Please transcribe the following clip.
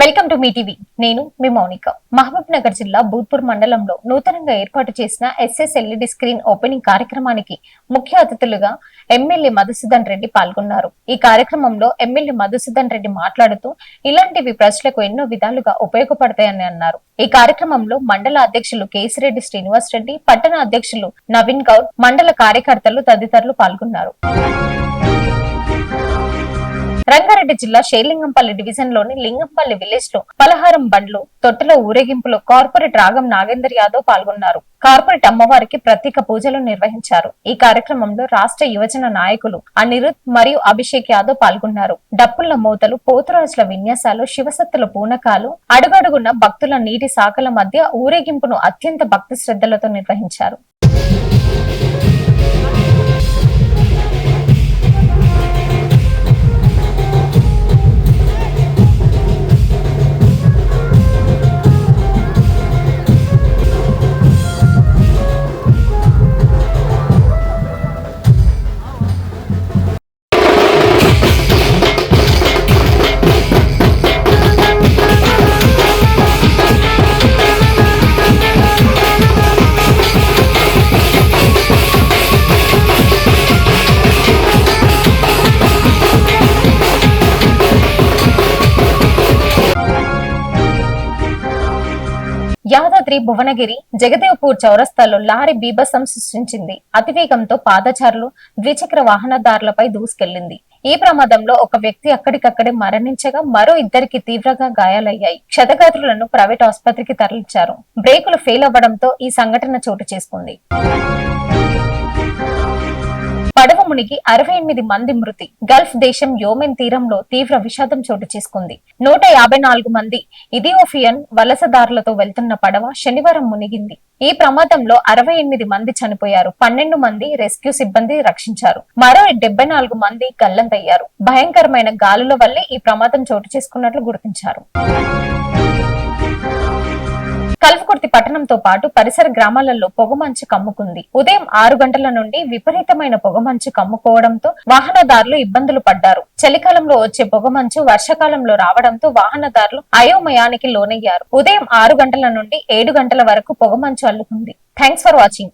Welcome to me TV. నేను మీ మౌనిక. మహబూబ్ నగర్ జిల్లా భూత్పూర్ మండలంలో నూతనంగా ఏర్పాటు చేసిన ఎస్ఎస్ ఎల్ఈడి స్క్రీన్ ఓపెనింగ్ కార్యక్రమానికి ముఖ్య అతిథులుగా ఎమ్మెల్యే మధుసూదన్ రెడ్డి పాల్గొన్నారు. ఈ కార్యక్రమంలో ఎమ్మెల్యే మధుసూదన్ రెడ్డి మాట్లాడుతూ ఇలాంటివి ప్రజలకు ఎన్నో విధాలుగా ఉపయోగపడతాయని అన్నారు. ఈ కార్యక్రమంలో మండల అధ్యక్షులు కేసిరెడ్డి శ్రీనివాస్ రెడ్డి పట్టణ అధ్యక్షులు నవీన్ గౌడ్ మండల కార్యకర్తలు తదితరులు పాల్గొన్నారు. రంగారెడ్డి జిల్లా షేర్లింగంపల్లి డివిజన్లోని లింగంపల్లి విలేజ్లో పలహారం బండ్లు తొట్టెల ఊరేగింపులో కార్పొరేట్ రాగం నాగేందర్ యాదవ్ పాల్గొన్నారు. కార్పొరేట్ అమ్మవారికి ప్రత్యేక పూజలు నిర్వహించారు. ఈ కార్యక్రమంలో రాష్ట్ర యువజన నాయకులు అనిరుద్ మరియు అభిషేక్ యాదవ్ పాల్గొన్నారు. డప్పుల మూతలు పోతురాజుల విన్యాసాలు శివసత్తుల పూనకాలు అడుగడుగున్న భక్తుల నీటి శాఖల మధ్య ఊరేగింపును అత్యంత భక్తి శ్రద్ధలతో నిర్వహించారు. యాదాద్రి భువనగిరి జగదేవ్పూర్ చౌరస్తాలో లారీ బీభత్సం సృష్టించింది. అతివేగంతో పాదచారులు ద్విచక్ర వాహనదారులపై దూసుకెళ్ళింది. ఈ ప్రమాదంలో ఒక వ్యక్తి అక్కడికక్కడే మరణించగా మరో ఇద్దరికి తీవ్రంగా గాయాలయ్యాయి. క్షతగాత్రులను ప్రైవేట్ ఆసుపత్రికి తరలించారు. బ్రేకులు ఫెయిల్ అవ్వడంతో ఈ సంఘటన చోటు చేసుకుంది. మునిగి అరవై ఎనిమిది మంది మృతి. గల్ఫ్ దేశం యోమెన్ తీరంలో తీవ్ర విషాదం చోటు చేసుకుంది. నూట యాభై నాలుగు మంది ఇథియోపియన్ వలసదారులతో వెళ్తున్న పడవ శనివారం మునిగింది. ఈ ప్రమాదంలో అరవై ఎనిమిది మంది చనిపోయారు. పన్నెండు మంది రెస్క్యూ సిబ్బంది రక్షించారు. మరో డెబ్బై నాలుగు మంది గల్లంతయ్యారు. భయంకరమైన గాలుల వల్లే ఈ ప్రమాదం చోటు చేసుకున్నట్లు గుర్తించారు. కల్వకుర్తి పట్టణంతో పాటు పరిసర గ్రామాలలో పొగమంచు కమ్ముకుంది. ఉదయం ఆరు గంటల నుండి విపరీతమైన పొగమంచు కమ్ముకోవడంతో వాహనదారులు ఇబ్బందులు పడ్డారు. చలికాలంలో వచ్చే పొగమంచు వర్షాకాలంలో రావడంతో వాహనదారులు అయోమయానికి లోనయ్యారు. ఉదయం ఆరు గంటల నుండి ఏడు గంటల వరకు పొగమంచు అల్లుకుంది. Thanks for watching.